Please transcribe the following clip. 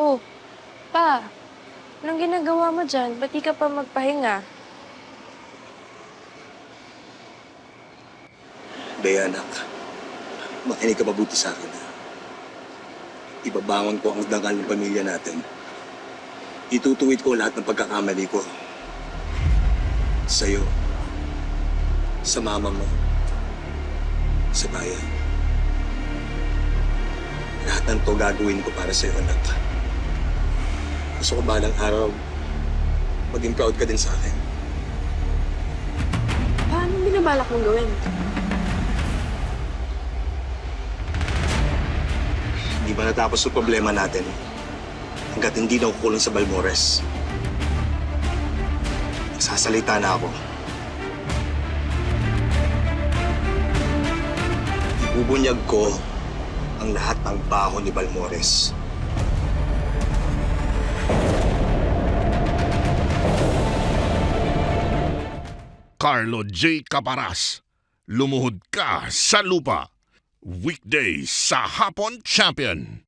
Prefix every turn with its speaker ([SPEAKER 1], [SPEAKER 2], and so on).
[SPEAKER 1] Oh, pa, anong ginagawa mo dyan? Ba't ka pa magpahinga?
[SPEAKER 2] Bea, anak. Makinig ka mabuti sa akin. ha? Ibabangon ko ang dangal ng pamilya natin. Itutuwid ko lahat ng pagkakamali ko. Sa'yo. Sa mama mo. Sa bayan. Lahat ng to gagawin ko para sa'yo, anak. Gusto ko balang araw, maging proud ka din sa akin.
[SPEAKER 1] Paano binabalak mong gawin?
[SPEAKER 2] Hindi ba natapos yung problema natin hanggat hindi na kukulong sa Balmores? Sasalita na ako. Ibubunyag ko ang lahat ng baho ni Balmores.
[SPEAKER 3] Carlo J. Caparas. Lumuhod ka sa lupa. Weekdays sa Hapon Champion.